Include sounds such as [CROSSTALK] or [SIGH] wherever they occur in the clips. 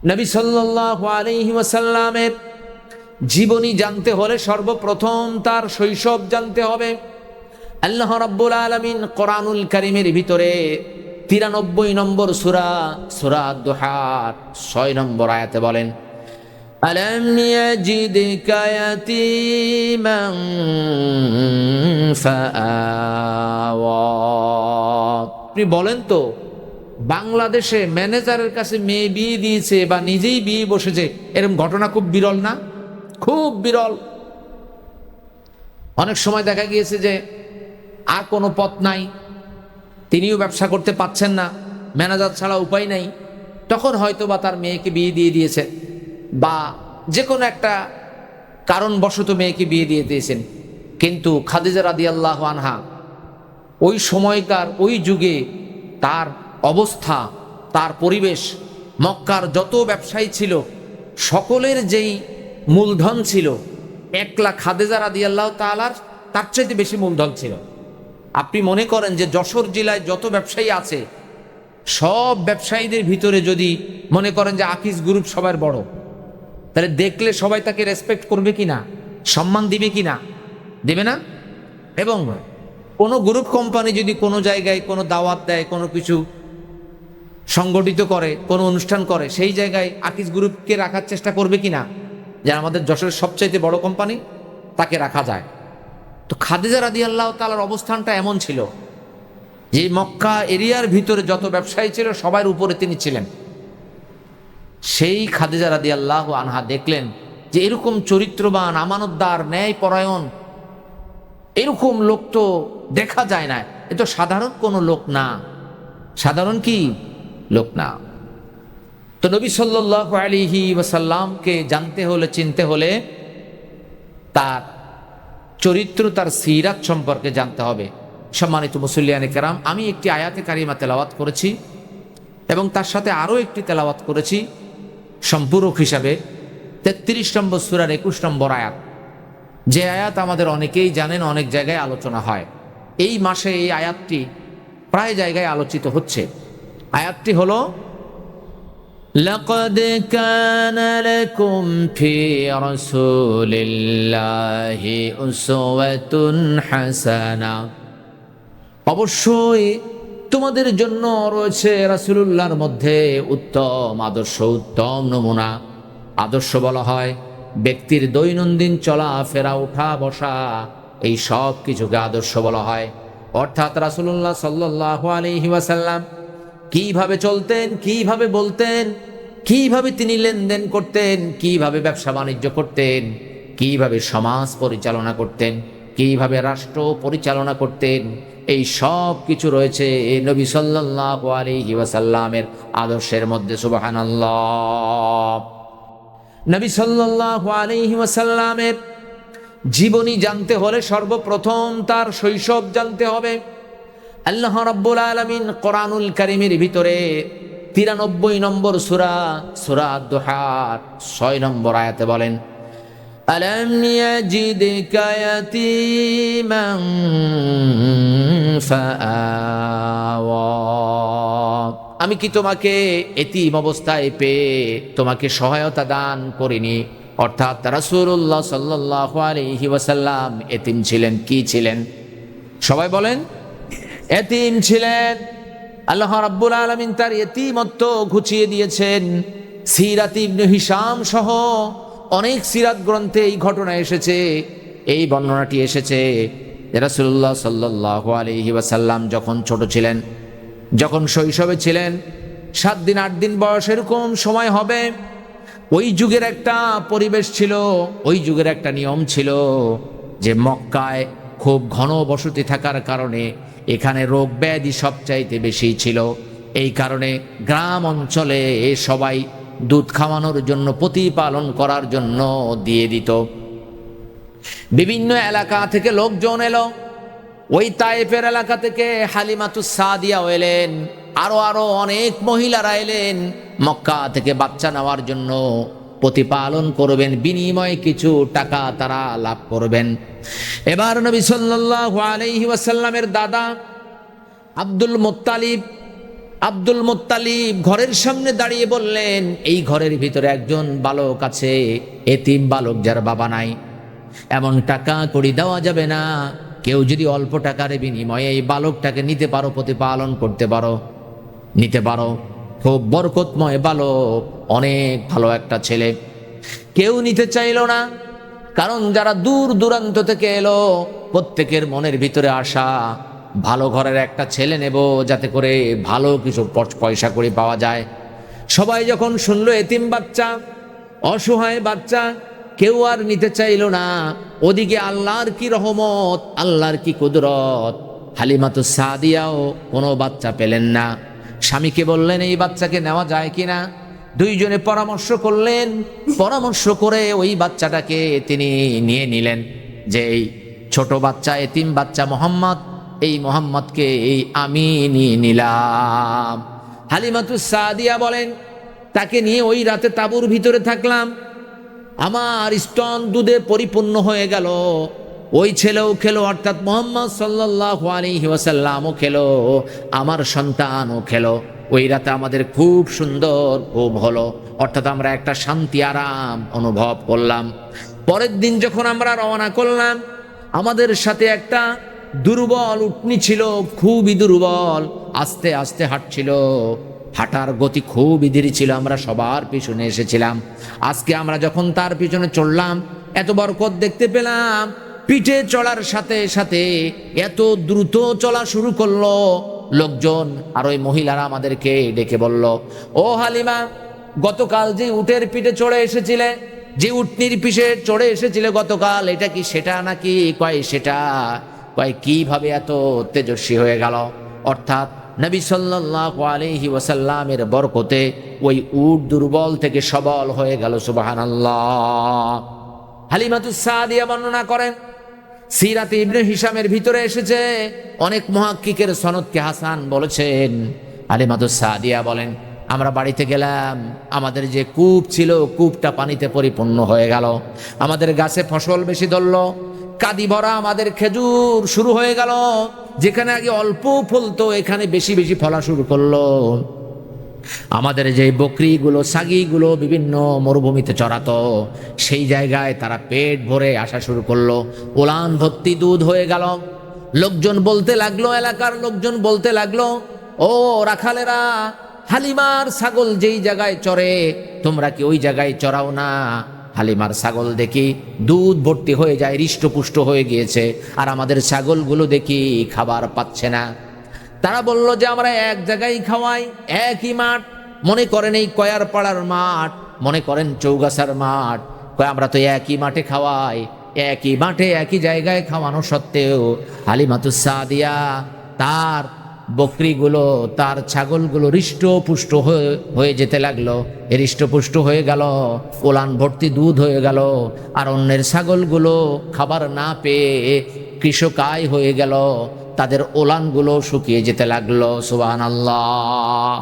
নবী সাল্লাল্লাহু আলাইহি ওয়াসাল্লামের জীবনী জানতে হলে সর্বপ্রথম তার শৈশব জানতে হবে। আল্লাহ রাব্বুল আলামিন কোরআনুল কারীমের ভিতরে তিরানব্বই নম্বর সূরা সূরা দুহার ছয় নম্বর আয়াতে বলেন আপনি বলেন তো বাংলাদেশে ম্যানেজারের কাছে মেয়ে বিয়ে দিয়েছে বা নিজেই বিয়ে বসেছে এরকম ঘটনা খুব বিরল না? খুব বিরল। অনেক সময় দেখা গিয়েছে যে আর কোনো পথ নাই, তিনিও ব্যবসা করতে পাচ্ছেন না, ম্যানেজার ছাড়া উপায় নাই। তখন হয়তো বা তার মেয়েকে বিয়ে দিয়ে দিয়েছে বা যে কোনো একটা কারণবশত মেয়েকে বিয়ে দিয়ে দিয়েছেন। কিন্তু খাদিজা রাদি আল্লাহ আনহা ওই সময়কার, ওই যুগে তার অবস্থা, তার পরিবেশ, মক্কার যত ব্যবসায়ী ছিল, সকলের যেই মূলধন ছিল, এক লাখ খাদেজা রাদি আল্লাহ তালার তার চাইতে বেশি মূলধন ছিল। আপনি মনে করেন যে যশোর জেলায় যত ব্যবসায়ী আছে, সব ব্যবসায়ীদের ভিতরে যদি মনে করেন যে আকিস গ্রুপ সবার বড়, তাহলে দেখলে সবাই তাকে রেসপেক্ট করবে কি না সম্মান দিবে কি না দেবে না? এবং কোনো গ্রুপ কোম্পানি যদি কোনো জায়গায় কোনো দাওয়াত দেয়, কোনো কিছু সংগঠিত করে, কোনো অনুষ্ঠান করে, সেই জায়গায় আকিস গ্রুপকে রাখার চেষ্টা করবে কি না যে আমাদের যশোরের সবচাইতে বড় কোম্পানি, তাকে রাখা যায়। তো খাদিজা রাদি আল্লাহ তালার অবস্থানটা এমন ছিল যে মক্কা এরিয়ার ভিতরে যত ব্যবসায়ী ছিল, সবার উপরে তিনি ছিলেন। সেই খাদিজা রাদি আল্লাহ আনহা দেখলেন যে এরকম চরিত্রবান, আমানতদার ন্যায় পরায়ণ এরকম লোক তো দেখা যায় না। এ তো সাধারণ কোনো লোক না। সাধারণ কি? লোক না। তো নবী সাল্লাহ আলিহি ওয়াসাল্লামকে জানতে হলে, চিনতে হলে তার চরিত্র, তার সিরাত সম্পর্কে জানতে হবে। সম্মানিত মুসল্লিয়ান কেরাম, আমি একটি আয়াতে কারিমা তেলাওয়াত করেছি এবং তার সাথে আরও একটি তেলাওয়াত করেছি সম্পূরক হিসাবে। তেত্রিশ নম্বর সুরার একুশ নম্বর আয়াত। যে আয়াত আমাদের অনেকেই জানেন, অনেক জায়গায় আলোচনা হয়। এই মাসে এই আয়াতটি প্রায় জায়গায় আলোচিত হচ্ছে। আয়াতটি হলো لقد كان لكم في رسول الله أسوة حسنة অবশ্যই তোমাদের জন্য রয়েছে রাসূলুল্লাহর মধ্যে উত্তম আদর্শ উত্তম নমুনা আদর্শ বলা হয় ব্যক্তির দৈনন্দিন চলাফেরা ওঠা বসা এই সব কিছুকে আদর্শ বলা হয় অর্থাৎ রাসূলুল্লাহ সাল্লাল্লাহু আলাইহি ওয়াসাল্লাম কীভাবে চলতেন, কীভাবে বলতেন, কীভাবে তিনি লেনদেন করতেন, কীভাবে ব্যবসা বাণিজ্য করতেন, কীভাবে সমাজ পরিচালনা করতেন, কীভাবে রাষ্ট্র পরিচালনা করতেন, এই সব কিছু রয়েছে এই নবী সাল্লাল্লাহু আলাইহি ওয়াসাল্লামের আদর্শের মধ্যে, সুবহানাল্লাহ। নবী সাল্লাল্লাহু আলাইহি ওয়াসাল্লামের জীবনী জানতে হলে সর্বপ্রথম তার শৈশব জানতে হবে। আল্লাহ রাব্বুল আলামিন কোরআনুল কারীমের ভিতরে তিরানব্বই নম্বর সুরা সুরা দুহার ছয় নম্বর আয়াতে বলেন ইয়াজিদকা ইয়াতীমান ফাআওয়া আমি কি তোমাকে এতিম অবস্থায় পেয়ে তোমাকে সহায়তা দান করিনি? অর্থাৎ রাসূলুল্লাহ সাল্লাল্লাহু আলাইহি ওয়াসাল্লাম এতিম ছিলেন, কি ছিলেন? সবাই বলেন এতিম ছিলেন। আল্লাহ রাব্বুল আলমিন তার এতিমত্ব ঘুচিয়ে দিয়েছেন। সিরাত ইবনে হিশাম সহ অনেক সিরাত গ্রন্থে এই ঘটনা এসেছে। এই বর্ণনাটি এসেছে রাসূলুল্লাহ সাল্লাল্লাহু আলাইহি ওয়াসাল্লাম যখন ছোট ছিলেন, যখন শৈশবে ছিলেন, সাত দিন, আট দিন বয়স এরকম সময় হবে। ওই যুগের একটা পরিবেশ ছিল, ওই যুগের একটা নিয়ম ছিল যে মক্কায় খুব ঘন বসতি থাকার কারণে এখানে রোগ ব্যাধি সবচাইতে বেশি ছিল। এই কারণে গ্রাম অঞ্চলে এ সবাই দুধ খাওয়ানোর জন্য প্রতিপালন করার জন্য দিয়ে দিত। বিভিন্ন এলাকা থেকে লোকজন এলো। ওই তাইফের এলাকা থেকে হালিমাতু সাদিয়াও এলেন। আরও আরও অনেক মহিলারা এলেন। মক্কা থেকে বাচ্চা নেওয়ার জন্য প্রতিপালন করবেন, বিনিময়ে কিছু টাকা তারা লাভ করবেন। এবার নবী সাল্লাল্লাহু আলাইহি ওয়াসাল্লামের দাদা আব্দুল মুত্তালিব, আব্দুল মোত্তালিব ঘরের সামনে দাঁড়িয়ে বললেন, এই ঘরের ভিতরে একজন বালক আছে, এতিম বালক যার বাবা নাই। এমন টাকা করি দেওয়া যাবে না। কেউ যদি অল্প টাকার বিনিময়ে এই বালকটাকে নিতে পারো, প্রতিপালন করতে পারো, নিতে পারো। খুব বরকতময় বালক অনেক ভালো একটা ছেলে। কেউ নিতে চাইলো না, কারণ যারা দূর দূরান্ত থেকে এলো, প্রত্যেকের মনের ভিতরে আসা ভালো ঘরের একটা ছেলে নেব যাতে করে ভালো কিছু পয়সা করে পাওয়া যায়। সবাই যখন শুনলো এতিম বাচ্চা, অসহায় বাচ্চা, কেউ আর নিতে চাইলো না, ওদিকে আল্লাহর কি রহমত, আল্লাহর কি কুদরত হালিমাতু সাদিয়াও কোনো বাচ্চা পেলেন না। স্বামীকে বললেন, এই বাচ্চাকে নেওয়া যায় কিনা? দুইজনে পরামর্শ করলেন। পরামর্শ করে ওই বাচ্চাটাকে তিনি নিয়ে নিলেন যে, এই ছোট বাচ্চা, এতিম বাচ্চা মোহাম্মদ, এই মোহাম্মদকে এই আমি নিয়ে নিলাম। হালিমাতু সাদিয়া বলেন, তাকে নিয়ে ওই রাতে তাঁবুর ভিতরে থাকলাম। আমার স্তন দুধে পরিপূর্ণ হয়ে গেল। ওই ছেলেও খেলো, অর্থাৎ মোহাম্মদ সাল্লাহ আলহি ওয়াসাল্লামও খেলো, আমার সন্তানও খেলো। ওই রাতে আমাদের খুব সুন্দর খুব হলো, অর্থাৎ আমরা একটা শান্তি আরাম অনুভব করলাম। পরের দিন যখন আমরা রওনা করলাম, আমাদের সাথে একটা দুর্বল উটনি ছিল, খুবই দুর্বল, আস্তে আস্তে হাঁটছিল। হাঁটার গতি খুবই ধীরে ছিল, আমরা সবার পিছনে এসেছিলাম। আজকে আমরা যখন তার পিছনে চললাম এত বরকত দেখতে পেলাম পিঠে চলার সাথে সাথে এত দ্রুত চলা শুরু করল। লোকজন আর ওই মহিলারা আমাদেরকে ডেকে বলল, ও হালিমা, গতকাল যে উটের পিঠে চড়ে এসেছিলে, যে উটনির পিঠে চড়ে এসেছিলে গতকাল, এটা কি সেটা নাকি কয় সেটা? কয় কীভাবে এত তেজস্বী হয়ে গেল? অর্থাৎ নবী আলাইহি ওয়াসাল্লামের বরকতে ওই উট দুর্বল থেকে সবল হয়ে গেল, সুবহানাল্লাহ। হালিমাতুস সাদিয়া বর্ণনা করেন সিরাতে ইবনে হিসামের ভিতরে এসেছে। অনেক মহাক্কিকের সনদকে হাসান বলেছেন। হালিমাতুস সাদিয়া বলেন, আমরা বাড়িতে গেলাম, আমাদের যে কূপ ছিল, কূপটা পানিতে পরিপূর্ণ হয়ে গেল। আমাদের গাছে ফসল বেশি ধরল। কাদি ভরা আমাদের খেজুর শুরু হয়ে গেল। যেখানে আগে অল্প ফলতো, এখানে বেশি বেশি ফলা শুরু করল। আমাদের যে বকরিগুলো, সাগিগুলো বিভিন্ন মরুভূমিতে চড়াতো, সেই জায়গায় তারা পেট ভরে আসা শুরু করল। ওলান ভর্তি দুধ হয়ে গেল। লোকজন বলতে লাগল, এলাকার লোকজন বলতে লাগল, ও রাখালেরা, হালিমার ছাগল যেই জায়গায় চড়ে, তোমরা কি ওই জায়গায় চড়াও না? হালিমার ছাগল দেখি দুধ ভর্তি হয়ে যায়, হৃষ্টপুষ্ট হয়ে গিয়েছে, আর আমাদের ছাগলগুলো দেখি খাবার পাচ্ছে না। তারা বলল যে আমরা এক জায়গায় খাওয়াই, একই মাঠ। মনে করেন এই কয়ার পাড়ার মাঠ, মনে করেন চৌগাছার মাঠ। কয়, আমরা তো একই মাঠে খাওয়াই, একই মাঠে, একই জায়গায় খাওয়ানো সত্ত্বেও হালিমাতুস সাদিয়া তার বকরিগুলো, তার ছাগলগুলো হৃষ্টপুষ্ট হয়ে হয়ে যেতে লাগল। হৃষ্টপুষ্ট হয়ে গেল, ওলান ভর্তি দুধ হয়ে গেল, আর অন্যের ছাগলগুলো খাবার না পেয়ে কৃষকায় হয়ে গেল। তাদের ওলানগুলো শুকিয়ে যেতে লাগল সুবান আল্লাহ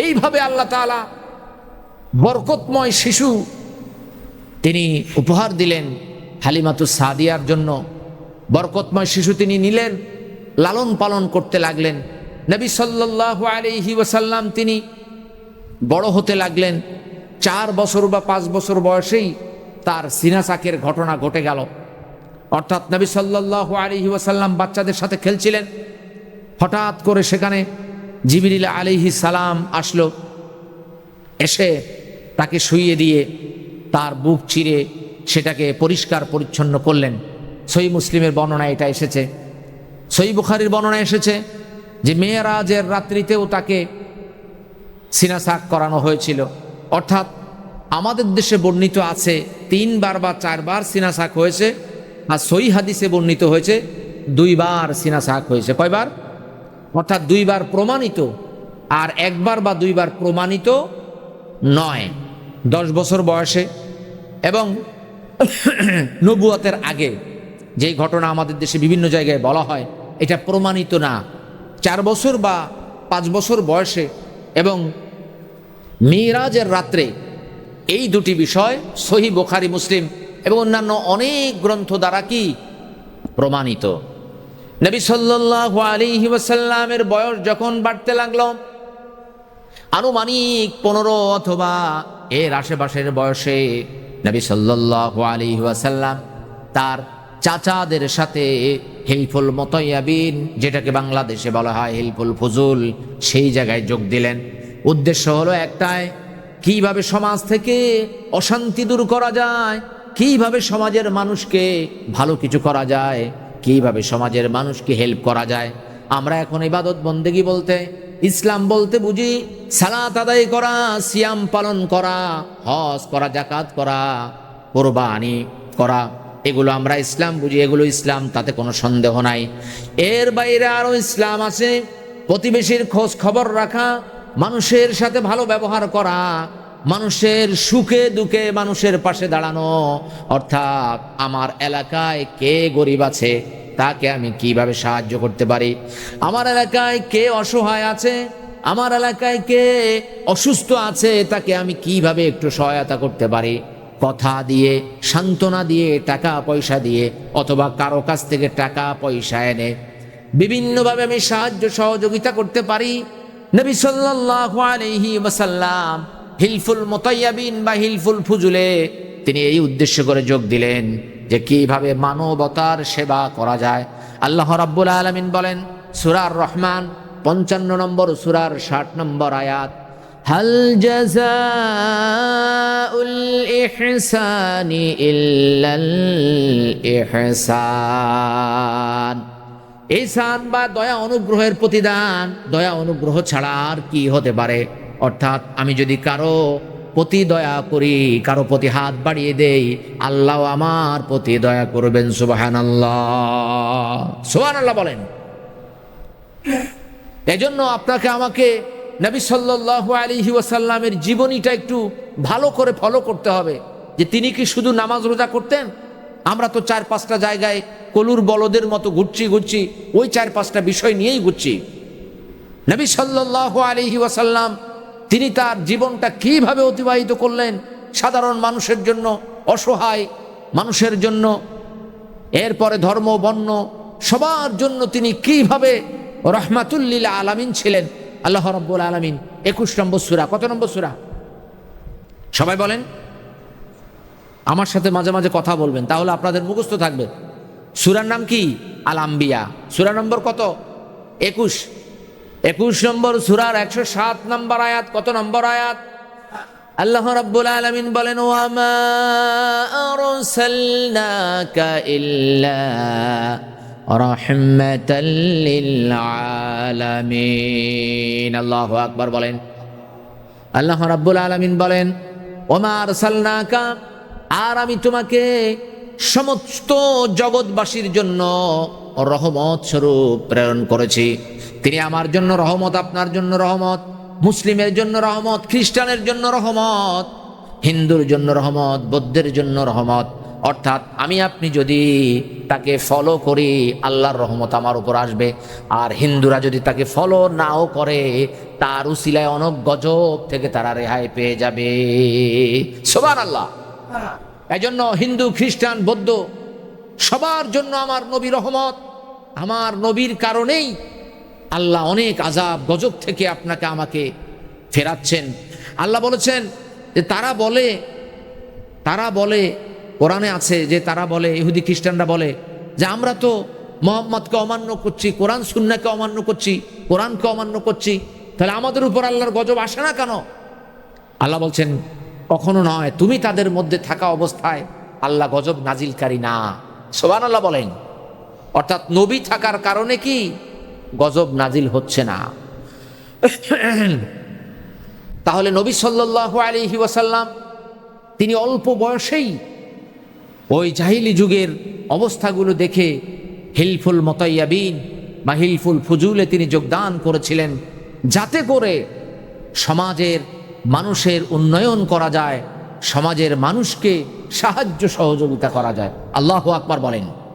এইভাবে আল্লাহ তাআলা বরকতময় শিশু তিনি উপহার দিলেন হালিমাতু সাদিয়ার জন্য। বরকতময় শিশু তিনি নিলেন, লালন পালন করতে লাগলেন। নবী সাল্লাল্লাহু আলাইহি ওয়াসাল্লাম তিনি বড় হতে লাগলেন। চার বছর বা পাঁচ বছর বয়সেই তার সিনাসাকের ঘটনা ঘটে গেল। অর্থাৎ নবী সাল্লাল্লাহু আলাইহি ওয়াসাল্লাম বাচ্চাদের সাথে খেলছিলেন। হঠাৎ করে সেখানে জিবিরিল আলাইহি সালাম আসলো। এসে তাকে শুইয়ে দিয়ে তার বুক চিরে সেটাকে পরিষ্কার পরিচ্ছন্ন করলেন। সই মুসলিমের বর্ণনা এটা এসেছে। সই বুখারির বর্ণনা এসেছে যে মেয়েরাজের রাত্রিতেও তাকে সিনাসাক করানো হয়েছিল। অর্থাৎ আমাদের দেশে বর্ণিত আছে তিনবার বা চারবার সিনাসাক হয়েছে। আর সই হাদিসে বর্ণিত হয়েছে, দুইবার সিনাসাক হয়েছে। কয়বার? অর্থাৎ দুইবার প্রমাণিত আর একবার বা দুইবার প্রমাণিত নয়। দশ বছর বয়সে এবং [COUGHS] নবুয়াতের আগে যেই ঘটনা আমাদের দেশে বিভিন্ন জায়গায় বলা হয়, এটা প্রমাণিত না। চার বছর বা পাঁচ বছর বয়সে এবং মিরাজের রাত্রে এই দুটি বিষয়, সহি বোখারি, মুসলিম এবং অন্যান্য অনেক গ্রন্থ দ্বারা কি? প্রমাণিত। নবী আলাইহি ওয়াসাল্লামের বয়স যখন বাড়তে লাগল, আনুমানিক পনেরো অথবা এর আশেপাশের বয়সে নবী সাল্লাল্লাহু আলাইহি ওয়াসাল্লাম তার চাচাদের সাথে হিলফুল মতয়াবিন, যেটাকে বাংলাদেশে বলা হয় হিলফুল ফজুল, সেই জায়গায় যোগ দিলেন। উদ্দেশ্য হলো একটাই, কীভাবে সমাজ থেকে অশান্তি দূর করা যায় কীভাবে সমাজের মানুষকে ভালো কিছু করা যায়? কীভাবে সমাজের মানুষকে হেল্প করা যায়? আমরা এখন ইবাদত বন্দেগি বলতে, ইসলাম বলতে বুঝি, সালাত আদায় করা, সিয়াম পালন করা, হজ করা জাকাত করা, কোরবানি করা, এগুলো আমরা ইসলাম বুঝি, এগুলো ইসলাম, তাতে কোনো সন্দেহ নাই। এর বাইরে আরও ইসলাম আছে, প্রতিবেশীর খোঁজ খবর রাখা, মানুষের সাথে ভালো ব্যবহার করা মানুষের সুখে দুঃখে মানুষের পাশে দাঁড়ানো। অর্থাৎ আমার এলাকায় কে গরিব আছে, তাকে আমি কীভাবে সাহায্য করতে পারি? আমার এলাকায় কে অসহায় আছে, আমার এলাকায় কে অসুস্থ আছে, তাকে আমি কীভাবে একটু সহায়তা করতে পারি? কথা দিয়ে, সান্ত্বনা দিয়ে, টাকা পয়সা দিয়ে, অথবা কারও কাছ থেকে টাকা পয়সা এনে। বিভিন্নভাবে আমি সাহায্য সহযোগিতা করতে পারি। নবী সাল্লাল্লাহু আলাইহি ওয়াসাল্লাম হিলফুল মোতাইয়াবিন বা হিলফুল ফুজুলে তিনি এই উদ্দেশ্য করে যোগ দিলেন যে কীভাবে মানবতার সেবা করা যায়। আল্লাহ রাব্বুল আলামিন বলেন, সুরার রহমান, পঞ্চান্ন নম্বর সুরার ষাট নম্বর আয়াত, হাল জাযাউল ইহসানি ইল্লাল ইহসান। ইহসান বা দয়া অনুগ্রহের প্রতিদান, দয়া অনুগ্রহ ছাড়া আর কি হতে পারে? অর্থাৎ আমি যদি কারও প্রতি দয়া করি, কারও প্রতি হাত বাড়িয়ে দেই, আল্লাহ আমার প্রতি দয়া করবেন সুবাহান আল্লাহ সুবাহান আল্লাহ বলেন। এজন্য আপনাকে আমাকে নবী সাল্লাল্লাহু আলাইহি ওয়াসাল্লামের জীবনীটা একটু ভালো করে ফলো করতে হবে। যে তিনি কি শুধু নামাজ রোজা করতেন? আমরা তো চার পাঁচটা জায়গায় কলুর বলদের মতো ঘুরছি ঘুরছি, ওই চার পাঁচটা বিষয় নিয়েই ঘুরছি। নবী সাল্লাল্লাহু আলাইহি ওয়াসাল্লাম তিনি তার জীবনটা কীভাবে অতিবাহিত করলেন? সাধারণ মানুষের জন্য অসহায় মানুষের জন্য, এরপরে ধর্ম, বর্ণ, সবার জন্য তিনি কীভাবে রহমাতুল্লিল আলামিন ছিলেন? আল্লাহ রব্বুল আলামিন। একুশ নম্বর সুরা, কত নম্বর সুরা? সবাই বলেন। আমার সাথে মাঝে মাঝে কথা বলবেন, তাহলে আপনাদের মুখস্থ থাকবে। সুরার নাম কি? আল আম্বিয়া সুরা নম্বর কত? একুশ। একুশ নম্বর সুরার একশো সাত নম্বর আয়াত, কত নম্বর আয়াত? আল্লাহ রাব্বুল আলামিন বলেন, ওয়ামা আরসালনাকা ইল্লা রাহমাতাল লিল আলামিন আল্লাহু আকবার বলেন। আল্লাহ রাব্বুল আলামিন বলেন, ওমা আরসালনাকা, আর আমি তোমাকে সমস্ত জগৎবাসীর জন্য রহমত স্বরূপ প্রেরণ করেছি। তিনি আমার জন্য রহমত, আপনার জন্য রহমত, মুসলিমের জন্য রহমত, খ্রিস্টানের জন্য রহমত, হিন্দুর জন্য রহমত, বৌদ্ধের জন্য রহমত। অর্থাৎ আমি, আপনি যদি তাকে ফলো করি, আল্লাহর রহমত আমার উপর আসবে। আর হিন্দুরা যদি তাকে ফলো নাও করে, তার উসিলায় অনেক গজব থেকে তারা রেহাই পেয়ে যাবে। সোবার আল্লাহ এজন্য হিন্দু, খ্রিস্টান, বৌদ্ধ, সবার জন্য আমার নবী রহমত, আমার নবীর কারণেই আল্লাহ অনেক আজাব গজব থেকে আপনাকে আমাকে ফেরাচ্ছেন। আল্লাহ বলেছেন যে তারা বলে তারা বলে, কোরআনে আছে যে তারা বলে, ইহুদি খ্রিস্টানরা বলে যে আমরা তো মোহাম্মদকে অমান্য করছি, কোরআন সুন্নাকে অমান্য করছি, কোরআনকে অমান্য করছি, তাহলে আমাদের উপর আল্লাহর গজব আসে না কেন? আল্লাহ বলছেন, কখনো নয়, তুমি তাদের মধ্যে থাকা অবস্থায় আল্লাহ গজব নাজিলকারী না। সোবান আল্লাহ বলেন। অর্থাৎ নবী থাকার কারণে কি? গজব নাজিল হচ্ছে না। তাহলে নবী সাল্লাল্লাহু আলাইহি ওয়াসাল্লাম তিনি অল্প বয়সেই ওই জাহিলি যুগের অবস্থাগুলো দেখে হিলফুল মতাইয়াবিন বা হিলফুল ফুজুলে তিনি যোগদান করেছিলেন যাতে করে সমাজের মানুষের উন্নয়ন করা যায়, সমাজের মানুষকে সাহায্য সহযোগিতা করা যায়। আল্লাহ আকবার বলেন।